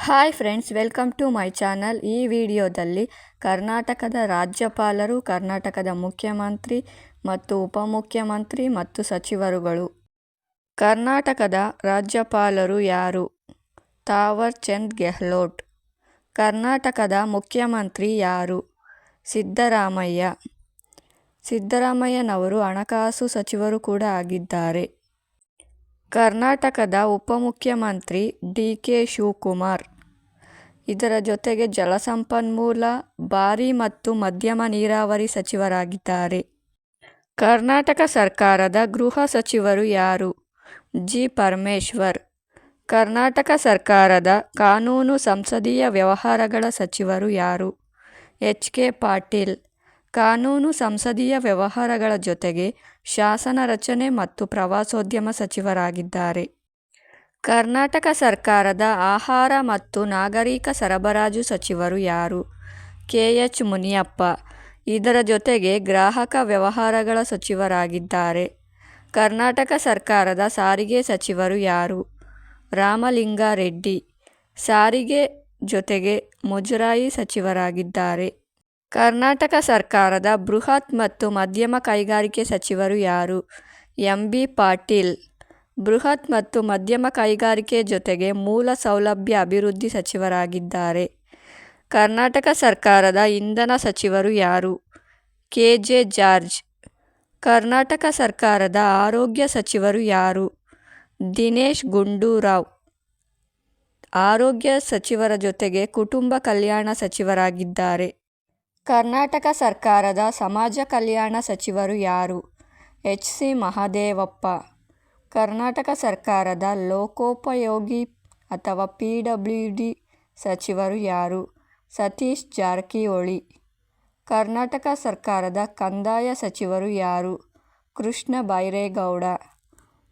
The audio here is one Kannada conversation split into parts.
Hi friends welcome to my channel ಈ ವಿಡಿಯೋದಲ್ಲಿ ಕರ್ನಾಟಕದ ರಾಜ್ಯಪಾಲರು, ಕರ್ನಾಟಕದ ಮುಖ್ಯಮಂತ್ರಿ ಮತ್ತು ಉಪಮುಖ್ಯಮಂತ್ರಿ ಮತ್ತು ಸಚಿವರುಗಳು. ಕರ್ನಾಟಕದ ರಾಜ್ಯಪಾಲರು ಯಾರು? ತಾವರ್ ಚಂದ್ ಗೆಹ್ಲೋಟ್. ಕರ್ನಾಟಕದ ಮುಖ್ಯಮಂತ್ರಿ ಯಾರು? ಸಿದ್ದರಾಮಯ್ಯ. ಸಿದ್ದರಾಮಯ್ಯನವರು ಹಣಕಾಸು ಸಚಿವರು ಕೂಡ ಆಗಿದ್ದಾರೆ. ಕರ್ನಾಟಕದ ಉಪಮುಖ್ಯಮಂತ್ರಿ ಡಿ ಕೆ ಶಿವಕುಮಾರ್. ಇದರ ಜೊತೆಗೆ ಜಲಸಂಪನ್ಮೂಲ, ಭಾರಿ ಮತ್ತು ಮಧ್ಯಮ ನೀರಾವರಿ ಸಚಿವರಾಗಿದ್ದಾರೆ. ಕರ್ನಾಟಕ ಸರ್ಕಾರದ ಗೃಹ ಸಚಿವರು ಯಾರು? ಜಿ. ಪರಮೇಶ್ವರ್. ಕರ್ನಾಟಕ ಸರ್ಕಾರದ ಕಾನೂನು ಸಂಸದೀಯ ವ್ಯವಹಾರಗಳ ಸಚಿವರು ಯಾರು? ಎಚ್. ಕೆ. ಪಾಟೀಲ್. ಕಾನೂನು ಸಂಸದೀಯ ವ್ಯವಹಾರಗಳ ಜೊತೆಗೆ ಶಾಸನ ರಚನೆ ಮತ್ತು ಪ್ರವಾಸೋದ್ಯಮ ಸಚಿವರಾಗಿದ್ದಾರೆ. ಕರ್ನಾಟಕ ಸರ್ಕಾರದ ಆಹಾರ ಮತ್ತು ನಾಗರಿಕ ಸರಬರಾಜು ಸಚಿವರು ಯಾರು? ಕೆ. ಎಚ್. ಮುನಿಯಪ್ಪ. ಇದರ ಜೊತೆಗೆ ಗ್ರಾಹಕ ವ್ಯವಹಾರಗಳ ಸಚಿವರಾಗಿದ್ದಾರೆ. ಕರ್ನಾಟಕ ಸರ್ಕಾರದ ಸಾರಿಗೆ ಸಚಿವರು ಯಾರು? ರಾಮಲಿಂಗಾರೆಡ್ಡಿ. ಸಾರಿಗೆ ಜೊತೆಗೆ ಮುಜರಾಯಿ ಸಚಿವರಾಗಿದ್ದಾರೆ. ಕರ್ನಾಟಕ ಸರ್ಕಾರದ ಬೃಹತ್ ಮತ್ತು ಮಧ್ಯಮ ಕೈಗಾರಿಕೆ ಸಚಿವರು ಯಾರು? ಎಂ. ಬಿ. ಪಾಟೀಲ್. ಬೃಹತ್ ಮತ್ತು ಮಧ್ಯಮ ಕೈಗಾರಿಕೆ ಜೊತೆಗೆ ಮೂಲ ಸೌಲಭ್ಯ ಅಭಿವೃದ್ಧಿ ಸಚಿವರಾಗಿದ್ದಾರೆ. ಕರ್ನಾಟಕ ಸರ್ಕಾರದ ಇಂಧನ ಸಚಿವರು ಯಾರು? ಕೆ. ಜೆ. ಜಾರ್ಜ್. ಕರ್ನಾಟಕ ಸರ್ಕಾರದ ಆರೋಗ್ಯ ಸಚಿವರು ಯಾರು? ದಿನೇಶ್ ಗುಂಡೂರಾವ್. ಆರೋಗ್ಯ ಸಚಿವರ ಜೊತೆಗೆ ಕುಟುಂಬ ಕಲ್ಯಾಣ ಸಚಿವರಾಗಿದ್ದಾರೆ. ಕರ್ನಾಟಕ ಸರ್ಕಾರದ ಸಮಾಜ ಕಲ್ಯಾಣ ಸಚಿವರು ಯಾರು? ಎಚ್. ಸಿ. ಮಹಾದೇವಪ್ಪ. ಕರ್ನಾಟಕ ಸರ್ಕಾರದ ಲೋಕೋಪಯೋಗಿ ಅಥವಾ ಪಿ ಡಬ್ಲ್ಯೂ ಡಿ ಸಚಿವರು ಯಾರು? ಸತೀಶ್ ಜಾರಕಿಹೊಳಿ. ಕರ್ನಾಟಕ ಸರ್ಕಾರದ ಕಂದಾಯ ಸಚಿವರು ಯಾರು? ಕೃಷ್ಣ ಬೈರೇಗೌಡ.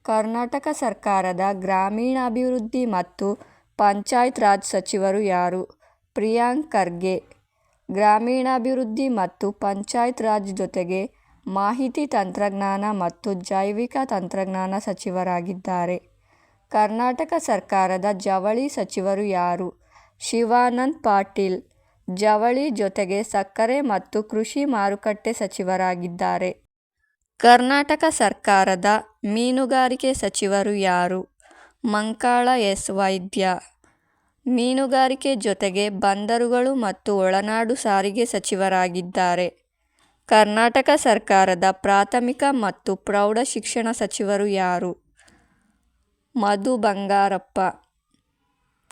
ಕರ್ನಾಟಕ ಸರ್ಕಾರದ ಗ್ರಾಮೀಣಾಭಿವೃದ್ಧಿ ಮತ್ತು ಪಂಚಾಯತ್ ರಾಜ್ ಸಚಿವರು ಯಾರು? ಪ್ರಿಯಾಂಕ್ ಖರ್ಗೆ. ಗ್ರಾಮೀಣಾಭಿವೃದ್ಧಿ ಮತ್ತು ಪಂಚಾಯತ್ ರಾಜ್ ಜೊತೆಗೆ ಮಾಹಿತಿ ತಂತ್ರಜ್ಞಾನ ಮತ್ತು ಜೈವಿಕ ತಂತ್ರಜ್ಞಾನ ಸಚಿವರಾಗಿದ್ದಾರೆ. ಕರ್ನಾಟಕ ಸರ್ಕಾರದ ಜವಳಿ ಸಚಿವರು ಯಾರು? ಶಿವಾನಂದ್ ಪಾಟೀಲ್. ಜವಳಿ ಜೊತೆಗೆ ಸಕ್ಕರೆ ಮತ್ತು ಕೃಷಿ ಮಾರುಕಟ್ಟೆ ಸಚಿವರಾಗಿದ್ದಾರೆ. ಕರ್ನಾಟಕ ಸರ್ಕಾರದ ಮೀನುಗಾರಿಕೆ ಸಚಿವರು ಯಾರು? ಮಂಕಾಳ ಎಸ್ ವೈದ್ಯ. ಮೀನುಗಾರಿಕೆ ಜೊತೆಗೆ ಬಂದರುಗಳು ಮತ್ತು ಒಳನಾಡು ಸಾರಿಗೆ ಸಚಿವರಾಗಿದ್ದಾರೆ. ಕರ್ನಾಟಕ ಸರ್ಕಾರದ ಪ್ರಾಥಮಿಕ ಮತ್ತು ಪ್ರೌಢ ಶಿಕ್ಷಣ ಸಚಿವರು ಯಾರು? ಮಧು ಬಂಗಾರಪ್ಪ.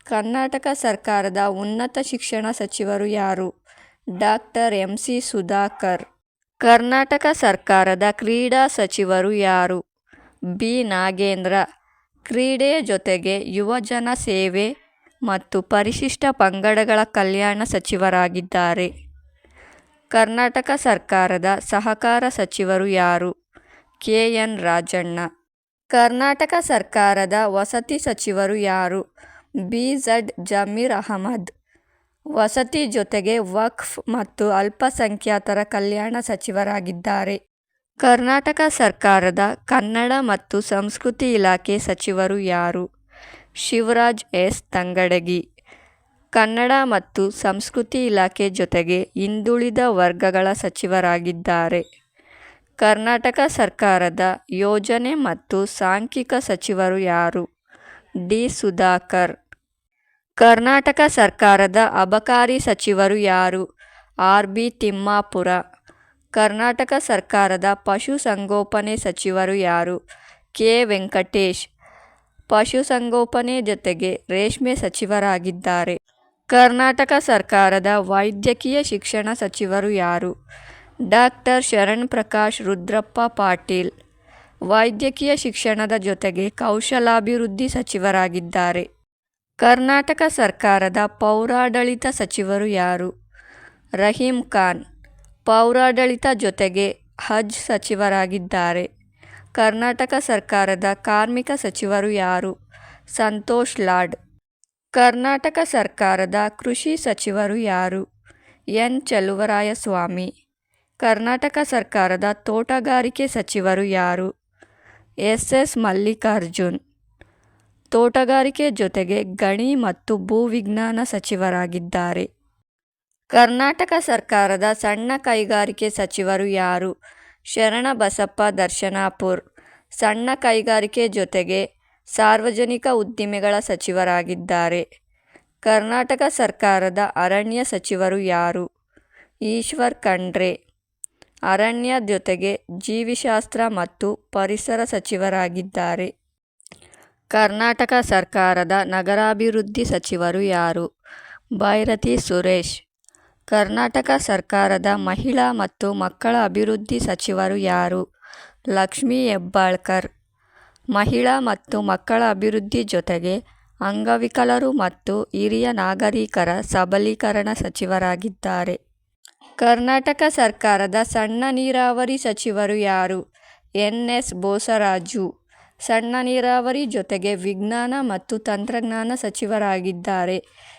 ಕರ್ನಾಟಕ ಸರ್ಕಾರದ ಉನ್ನತ ಶಿಕ್ಷಣ ಸಚಿವರು ಯಾರು? Doctor M. C. Sudhakar. Karnataka ಸರ್ಕಾರದ ಕ್ರೀಡಾ ಸಚಿವರು ಯಾರು? ಬಿ. ನಾಗೇಂದ್ರ. ಕ್ರೀಡೆಯ ಜೊತೆಗೆ ಯುವಜನ ಸೇವೆ ಮತ್ತು ಪರಿಶಿಷ್ಟ ಪಂಗಡಗಳ ಕಲ್ಯಾಣ ಸಚಿವರಾಗಿದ್ದಾರೆ. ಕರ್ನಾಟಕ ಸರ್ಕಾರದ ಸಹಕಾರ ಸಚಿವರು ಯಾರು? ಕೆ. ಎನ್. ರಾಜಣ್ಣ. ಕರ್ನಾಟಕ ಸರ್ಕಾರದ ವಸತಿ ಸಚಿವರು ಯಾರು? ಬಿ. ಝಡ್. ಜಮೀರ್ ಅಹಮದ್. ವಸತಿ ಜೊತೆಗೆ ವಕ್ಫ್ ಮತ್ತು ಅಲ್ಪಸಂಖ್ಯಾತರ ಕಲ್ಯಾಣ ಸಚಿವರಾಗಿದ್ದಾರೆ. ಕರ್ನಾಟಕ ಸರ್ಕಾರದ ಕನ್ನಡ ಮತ್ತು ಸಂಸ್ಕೃತಿ ಇಲಾಖೆ ಸಚಿವರು ಯಾರು? ಶಿವರಾಜ್ ಎಸ್. ತಂಗಡಗಿ. ಕನ್ನಡ ಮತ್ತು ಸಂಸ್ಕೃತಿ ಇಲಾಖೆ ಜೊತೆಗೆ ಹಿಂದುಳಿದ ವರ್ಗಗಳ ಸಚಿವರಾಗಿದ್ದಾರೆ. ಕರ್ನಾಟಕ ಸರ್ಕಾರದ ಯೋಜನೆ ಮತ್ತು ಸಾಂಖ್ಯಿಕ ಸಚಿವರು ಯಾರು? ಡಿ. ಸುಧಾಕರ್. ಕರ್ನಾಟಕ ಸರ್ಕಾರದ ಅಬಕಾರಿ ಸಚಿವರು ಯಾರು? ಆರ್. ಬಿ. ತಿಮ್ಮಾಪುರ. ಕರ್ನಾಟಕ ಸರ್ಕಾರದ ಪಶುಸಂಗೋಪನೆ ಸಚಿವರು ಯಾರು? ಕೆ. ವೆಂಕಟೇಶ್. ಪಶುಸಂಗೋಪನೆ ಜೊತೆಗೆ ರೇಷ್ಮೆ ಸಚಿವರಾಗಿದ್ದಾರೆ. ಕರ್ನಾಟಕ ಸರ್ಕಾರದ ವೈದ್ಯಕೀಯ ಶಿಕ್ಷಣ ಸಚಿವರು ಯಾರು? ಡಾಕ್ಟರ್ ಶರಣ್ ಪ್ರಕಾಶ್ ರುದ್ರಪ್ಪ ಪಾಟೀಲ್. ವೈದ್ಯಕೀಯ ಶಿಕ್ಷಣದ ಜೊತೆಗೆ ಕೌಶಲಾಭಿವೃದ್ಧಿ ಸಚಿವರಾಗಿದ್ದಾರೆ. ಕರ್ನಾಟಕ ಸರ್ಕಾರದ ಪೌರಾಡಳಿತ ಸಚಿವರು ಯಾರು? ರಹೀಂ ಖಾನ್. ಪೌರಾಡಳಿತ ಜೊತೆಗೆ ಹಜ್ ಸಚಿವರಾಗಿದ್ದಾರೆ. ಕರ್ನಾಟಕ ಸರ್ಕಾರದ ಕಾರ್ಮಿಕ ಸಚಿವರು ಯಾರು? ಸಂತೋಷ್ ಲಾಡ್. ಕರ್ನಾಟಕ ಸರ್ಕಾರದ ಕೃಷಿ ಸಚಿವರು ಯಾರು? ಎನ್. ಚಲುವರಾಯಸ್ವಾಮಿ. ಕರ್ನಾಟಕ ಸರ್ಕಾರದ ತೋಟಗಾರಿಕೆ ಸಚಿವರು ಯಾರು? ಎಸ್. ಎಸ್. ಮಲ್ಲಿಕಾರ್ಜುನ್. ತೋಟಗಾರಿಕೆ ಜೊತೆಗೆ ಗಣಿ ಮತ್ತು ಭೂವಿಜ್ಞಾನ ಸಚಿವರಾಗಿದ್ದಾರೆ. ಕರ್ನಾಟಕ ಸರ್ಕಾರದ ಸಣ್ಣ ಕೈಗಾರಿಕೆ ಸಚಿವರು ಯಾರು? ಶರಣಬಸಪ್ಪ ದರ್ಶನಾಪುರ್. ಸಣ್ಣ ಕೈಗಾರಿಕೆ ಜೊತೆಗೆ ಸಾರ್ವಜನಿಕ ಉದ್ದಿಮೆಗಳ ಸಚಿವರಾಗಿದ್ದಾರೆ. ಕರ್ನಾಟಕ ಸರ್ಕಾರದ ಅರಣ್ಯ ಸಚಿವರು ಯಾರು? ಈಶ್ವರ್ ಖಂಡ್ರೆ. ಅರಣ್ಯ ಜೊತೆಗೆ ಜೀವಿಶಾಸ್ತ್ರ ಮತ್ತು ಪರಿಸರ ಸಚಿವರಾಗಿದ್ದಾರೆ. ಕರ್ನಾಟಕ ಸರ್ಕಾರದ ನಗರಾಭಿವೃದ್ಧಿ ಸಚಿವರು ಯಾರು? ಭೈರತಿ ಸುರೇಶ್. ಕರ್ನಾಟಕ ಸರ್ಕಾರದ ಮಹಿಳಾ ಮತ್ತು ಮಕ್ಕಳ ಅಭಿವೃದ್ಧಿ ಸಚಿವರು ಯಾರು? ಲಕ್ಷ್ಮೀ ಹೆಬ್ಬಾಳ್ಕರ್. ಮಹಿಳಾ ಮತ್ತು ಮಕ್ಕಳ ಅಭಿವೃದ್ಧಿ ಜೊತೆಗೆ ಅಂಗವಿಕಲರು ಮತ್ತು ಹಿರಿಯ ನಾಗರಿಕರ ಸಬಲೀಕರಣ ಸಚಿವರಾಗಿದ್ದಾರೆ. ಕರ್ನಾಟಕ ಸರ್ಕಾರದ ಸಣ್ಣ ನೀರಾವರಿ ಸಚಿವರು ಯಾರು? ಎನ್. ಎಸ್. ಬೋಸರಾಜು. ಸಣ್ಣ ನೀರಾವರಿ ಜೊತೆಗೆ ವಿಜ್ಞಾನ ಮತ್ತು ತಂತ್ರಜ್ಞಾನ ಸಚಿವರಾಗಿದ್ದಾರೆ.